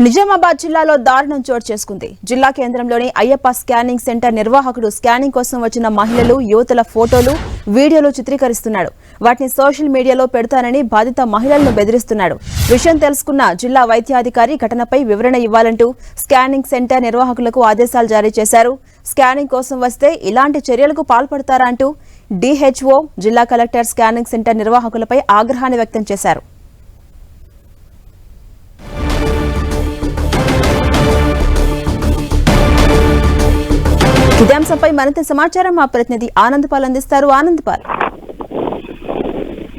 నిజామాబాద్ జిల్లాలో దారుణం చోటు చేసుకుంది. జిల్లా కేంద్రంలోని అయ్యప్ప స్కానింగ్ సెంటర్ నిర్వాహకుడు స్కానింగ్ కోసం వచ్చిన మహిళలు యువతుల ఫోటోలు వీడియోలు చిత్రీకరిస్తున్నాడు. వాటిని సోషల్ మీడియాలో పెడతానని బాధిత మహిళలను బెదిరిస్తున్నాడు. విషయం తెలుసుకున్న జిల్లా వైద్యాధికారి ఘటనపై వివరణ ఇవ్వాలంటూ స్కానింగ్ సెంటర్ నిర్వాహకులకు ఆదేశాలు జారీ చేశారు. స్కానింగ్ కోసం వస్తే ఇలాంటి చర్యలకు పాల్పడతారా అంటూ డీహెచ్ఓ జిల్లా కలెక్టర్ స్కానింగ్ సెంటర్ నిర్వాహకులపై ఆగ్రహాన్ని వ్యక్తం చేశారు. ఇదే అంశంపై మరింత సమాచారం మా ప్రతినిధి ఆనందపాల్ అందిస్తారు. ఆనందపాల్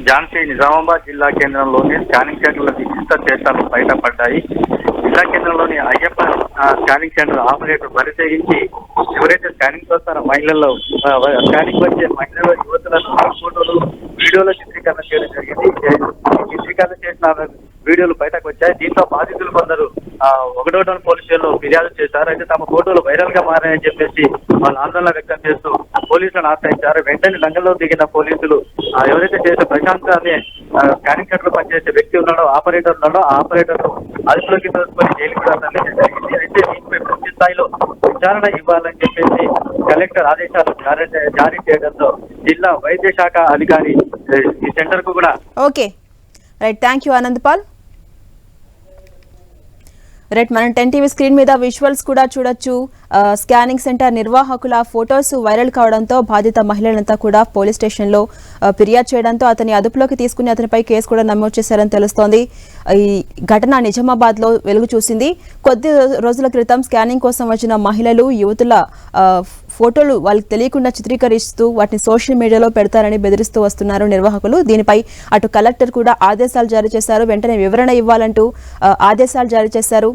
ఝాన్సీ నిజామాబాద్ జిల్లా కేంద్రంలోని స్కానింగ్ సెంటర్ల విశిష్ట చేతాలు బయటపడ్డాయి. జిల్లా కేంద్రంలోని అయ్యప్ప స్కానింగ్ సెంటర్ ఆపరేటర్ పరిశీలించి ఎవరైతే స్కానింగ్ చేస్తారో మహిళల్లో స్కానింగ్ వచ్చే మహిళల యువతులను ఫోటోలు వీడియోలు చిత్రీకరణ చేయడం జరిగింది. చిత్రీకరణ చేసిన వీడియోలు ఒకటో టౌన్ పోలీస్ స్టేషన్లో ఫిర్యాదు చేశారు. అయితే తమ ఫోటోలు వైరల్గా మారాయని చెప్పేసి వాళ్ళు ఆందోళన వ్యక్తం చేస్తూ పోలీసులను ఆశ్రయించారు. వెంటనే లంగంలో దిగిన పోలీసులు ఎవరైతే చేసే ప్రశాంత్ అనే ఆ, స్కానింగ్ సెంటర్ పనిచేసే వ్యక్తి ఉన్నాడో ఆపరేటర్ ఉన్నాడో ఆ ఆపరేటర్ అదుపులోకి తీసుకొని జైలు కూడా జరిగింది అయితే దీనిపై పూర్తి స్థాయిలో విచారణ ఇవ్వాలని చెప్పేసి కలెక్టర్ ఆదేశాలు జారీ చేయడంతో జిల్లా వైద్య శాఖ అధికారి ఈ సెంటర్కు కూడా okay. Right. Thank you Anand Pal. Right మనం టెన్ టీవీ స్క్రీన్ మీద విజువల్స్ కూడా చూడొచ్చు. స్కానింగ్ సెంటర్ నిర్వాహకుల ఫొటోస్ వైరల్ కావడంతో బాధిత మహిళలంతా కూడా పోలీస్ స్టేషన్లో ఫిర్యాదు చేయడంతో అతని అదుపులోకి తీసుకుని అతనిపై కేసు కూడా నమోదు చేశారని తెలుస్తోంది. ఈ ఘటన నిజామాబాద్లో వెలుగు చూసింది. కొద్ది రోజుల క్రితం స్కానింగ్ కోసం వచ్చిన మహిళలు యువతుల ఫోటోలు వాళ్ళకి తెలియకుండా చిత్రీకరిస్తూ వాటిని సోషల్ మీడియాలో పెడతారని బెదిరిస్తూ వస్తున్నారు నిర్వాహకులు. దీనిపై అటు కలెక్టర్ కూడా ఆదేశాలు జారీ చేశారు. వెంటనే వివరణ ఇవ్వాలంటూ ఆదేశాలు జారీ చేశారు.